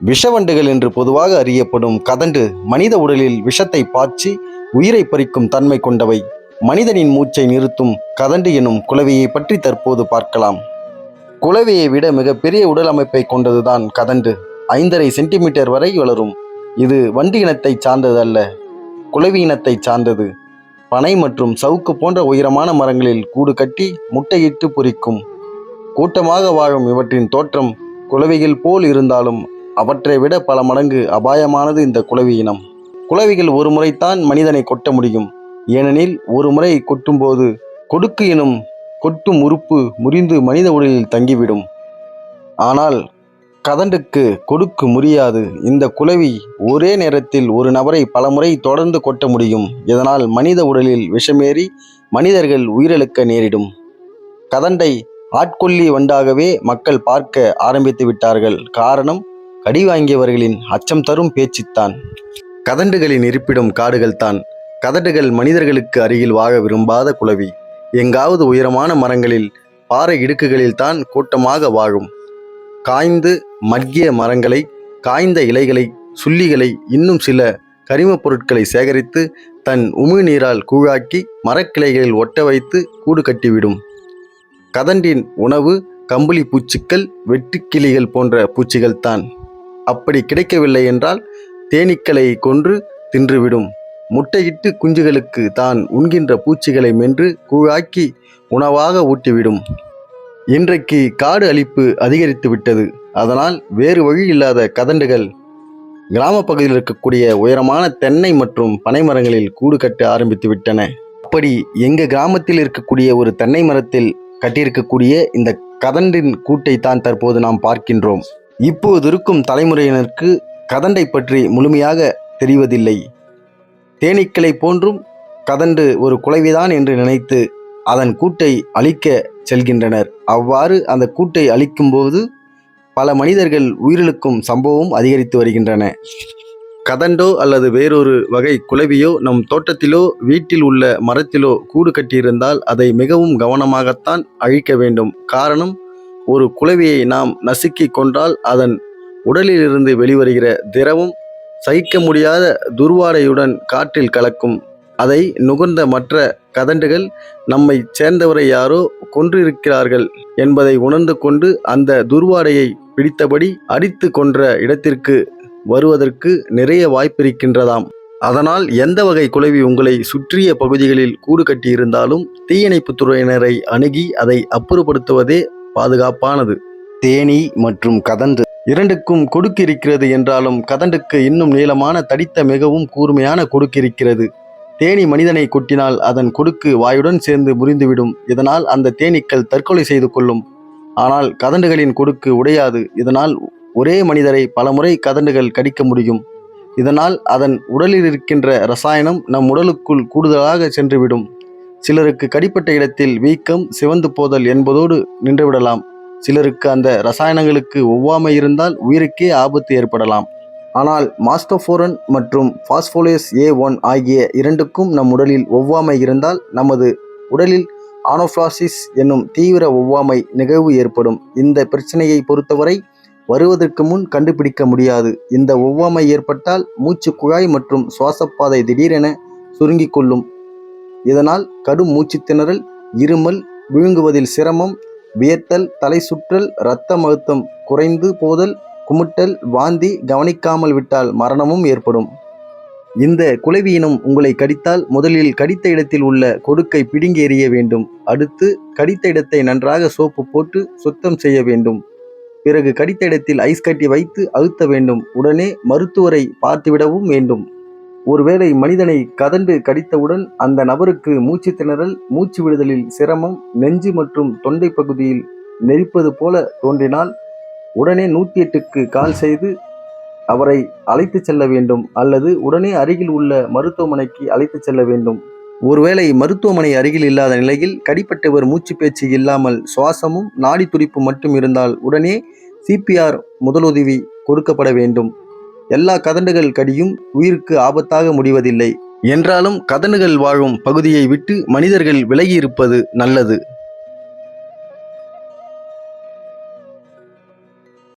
விஷவண்டுகள் என்று பொதுவாக அறியப்படும் கதண்டு மனித உடலில் விஷத்தை பாய்ச்சி உயிரை பறிக்கும் தன்மை கொண்டவை. மனிதனின் மூச்சை நிறுத்தும் கதண்டு எனும் குளவியை பற்றி தற்போது பார்க்கலாம். குளவியை விட மிகப்பெரிய உடல் அமைப்பை கொண்டதுதான் கதண்டு. ஐந்தரை சென்டிமீட்டர் வரை வளரும். இது வண்டு இனத்தை சார்ந்தது அல்ல குளவி இனத்தை சார்ந்தது. பனை மற்றும் சவுக்கு போன்ற உயரமான மரங்களில் கூடு கட்டி முட்டையிட்டு பொரிக்கும் கூட்டமாக வாழும் இவற்றின் தோற்றம் குளவிகள் போல் இருந்தாலும் அவற்றை விட பல மடங்கு அபாயமானது இந்த குளவி இனம். குளவிகள் ஒரு முறைத்தான் மனிதனை கொட்ட முடியும். ஏனெனில் ஒரு முறை கொட்டும்போது கொடுக்கு எனும் கொட்டும் உறுப்பு முறிந்து மனித உடலில் தங்கிவிடும். ஆனால் கதண்டுக்கு கொடுக்கு முறியாது. இந்த குளவி ஒரே நேரத்தில் ஒரு நபரை பலமுறை தொடர்ந்து கொட்ட முடியும். இதனால் மனித உடலில் விஷமேறி மனிதர்கள் உயிரிழக்க நேரிடும். கதண்டை ஆட்கொல்லி வண்டாகவே மக்கள் பார்க்க ஆரம்பித்து விட்டார்கள் காரணம் கடி வாங்கியவர்களின் அச்சம் தரும் பேச்சுத்தான் கதண்டுகளின் இருப்பிடும் காடுகள் தான். கதண்டுகள் மனிதர்களுக்கு அருகில் வாழ விரும்பாத குளவி. எங்காவது உயரமான மரங்களில் பாறை இடுக்குகளில் தான் கூட்டமாக வாழும். காய்ந்து மக்கிய மரங்களை காய்ந்த இலைகளை சுள்ளிகளை இன்னும் சில கரிமப் பொருட்களை சேகரித்து தன் உமிழ்நீரால் கூழாக்கி மரக்கிளைகளில் ஒட்ட வைத்து கூடு கட்டிவிடும். கதண்டின் உணவு கம்பளி பூச்சிக்கள் வெட்டுக்கிளிகள் போன்ற பூச்சிகள் தான். அப்படி கிடைக்கவில்லை என்றால் தேனீக்களை கொன்று தின்றுவிடும். முட்டையிட்டு குஞ்சுகளுக்கு தான் உண்கின்ற பூச்சிகளை மென்று கூழாக்கி உணவாக ஊட்டிவிடும். இன்றைக்கு காடு அழிப்பு அதிகரித்து விட்டது. அதனால் வேறு வழி இல்லாத கதண்டுகள். கிராம பகுதியில் இருக்கக்கூடிய உயரமான தென்னை மற்றும் பனை மரங்களில் கூடு கட்ட ஆரம்பித்து விட்டன. அப்படி எங்க கிராமத்தில் இருக்கக்கூடிய ஒரு தென்னை மரத்தில் கட்டியிருக்கக்கூடிய இந்த கதண்டின் கூட்டை தான் தற்போது நாம் பார்க்கின்றோம். இப்போது இருக்கும் தலைமுறையினருக்கு கதண்டை பற்றி முழுமையாக தெரிவதில்லை. தேனீக்களை போன்றும் கதண்டு ஒரு குலைவிதான் என்று நினைத்து அதன் கூட்டை அழிக்க செல்கின்றனர். அவ்வாறு அந்த கூட்டை அழிக்கும்போது பல மனிதர்கள் உயிரிழக்கும் சம்பவம் அதிகரித்து வருகின்றன. கதண்டோ அல்லது வேறொரு வகை குலவியோ நம் தோட்டத்திலோ வீட்டில் உள்ள மரத்திலோ கூடு கட்டியிருந்தால் அதை மிகவும் கவனமாகத்தான் அழிக்க வேண்டும். காரணம் ஒரு குளவியை நாம் நசுக்கி கொண்டால் அதன் உடலிலிருந்து வெளிவருகிற திரவம் சகிக்க முடியாத துர்வாடையுடன் காற்றில் கலக்கும். அதை நுகர்ந்த மற்ற கதண்டுகள் நம்மை சேர்ந்தவரை யாரோ கொன்றிருக்கிறார்கள் என்பதை உணர்ந்து கொண்டு அந்த துர்வாடையை பிடித்தபடி அடித்து கொன்ற இடத்திற்கு வருவதற்கு நிறைய வாய்ப்பிருக்கின்றதாம். அதனால் எந்த வகை குளவி உங்களை சுற்றிய பகுதிகளில் கூடு கட்டியிருந்தாலும் தீயணைப்பு துறையினரை அணுகி அதை அப்புறப்படுத்துவதே பாதுகாப்பானது. தேனி மற்றும் கதண்டு இரண்டுக்கும் கொடுக்கு இருக்கிறது என்றாலும் கதண்டுக்கு இன்னும் நீளமான தடித்த மிகவும் கூர்மையான கொடுக்கு இருக்கிறது. தேனி மனிதனை கொட்டினால் அதன் கொடுக்கு வாயுடன் சேர்ந்து முறிந்துவிடும். இதனால் அந்த தேனீக்கள் தற்கொலை செய்து கொள்ளும். ஆனால் கதண்டுகளின் கொடுக்கு உடையாது. இதனால் ஒரே மனிதரை பலமுறை கதண்டுகள் கடிக்க முடியும். இதனால் அதன் உடலில் இருக்கின்ற ரசாயனம் நம் உடலுக்குள் கூடுதலாக சென்றுவிடும். சிலருக்கு கடிப்பட்ட இடத்தில் வீக்கம் சிவந்து போதல் என்பதோடு நின்றுவிடலாம். சிலருக்கு அந்த ரசாயனங்களுக்கு ஒவ்வாமை இருந்தால் உயிருக்கே ஆபத்து ஏற்படலாம். ஆனால் மாஸ்டோஃபோரன் மற்றும் ஃபாஸ்போலேஸ் ஏ ஒன் ஆகிய இரண்டுக்கும் நம் உடலில் ஒவ்வாமை இருந்தால் நமது உடலில் ஆனோஃப்ளாசிஸ் என்னும் தீவிர ஒவ்வாமை நிகழ்வு ஏற்படும். இந்த பிரச்சனையை பொறுத்தவரை வருவதற்கு முன் கண்டுபிடிக்க முடியாது. இந்த ஒவ்வாமை ஏற்பட்டால் மூச்சு குழாய் மற்றும் சுவாசப்பாதை திடீரென சுருங்கிக் கொள்ளும். இதனால் கடும் மூச்சு திணறல் இருமல் விழுங்குவதில் சிரமம் வியத்தல் தலை சுற்றல் இரத்த அழுத்தம் குறைந்து போதல் குமுட்டல் வாந்தி கவனிக்காமல் விட்டால் மரணமும் ஏற்படும். இந்த குளவியினம் உங்களை கடித்தால் முதலில் கடித்த இடத்தில் உள்ள கொடுக்கை பிடுங்கி எறிய வேண்டும். அடுத்து கடித்த இடத்தை நன்றாக சோப்பு போட்டு சுத்தம் செய்ய வேண்டும். பிறகு கடித்த இடத்தில் ஐஸ் கட்டி வைத்து அழுத்த வேண்டும். உடனே மருத்துவரை பார்த்துவிடவும் வேண்டும். ஒருவேளை மனிதனை கதண்டு கடித்தவுடன் அந்த நபருக்கு மூச்சு திணறல் மூச்சு விடுதலில் சிரமம் நெஞ்சு மற்றும் தொண்டை பகுதியில் நெரிப்பது போல தோன்றினால் உடனே நூற்றி எட்டுக்கு கால் செய்து அவரை அழைத்து செல்ல வேண்டும் அல்லது உடனே அருகில் உள்ள மருத்துவமனைக்கு அழைத்து செல்ல வேண்டும். ஒருவேளை மருத்துவமனை அருகில் இல்லாத நிலையில் கடிப்பட்டவர் மூச்சு பேச்சு இல்லாமல் சுவாசமும் நாடி துடிப்பு மட்டும் இருந்தால் உடனே சிபிஆர் முதலுதவி கொடுக்கப்பட வேண்டும். எல்லா கதண்டுகள் கடியும் உயிருக்கு ஆபத்தாக முடிவதில்லை. என்றாலும் கதண்டுகள் வாழும் பகுதியை விட்டு மனிதர்கள் விலகி இருப்பது நல்லது.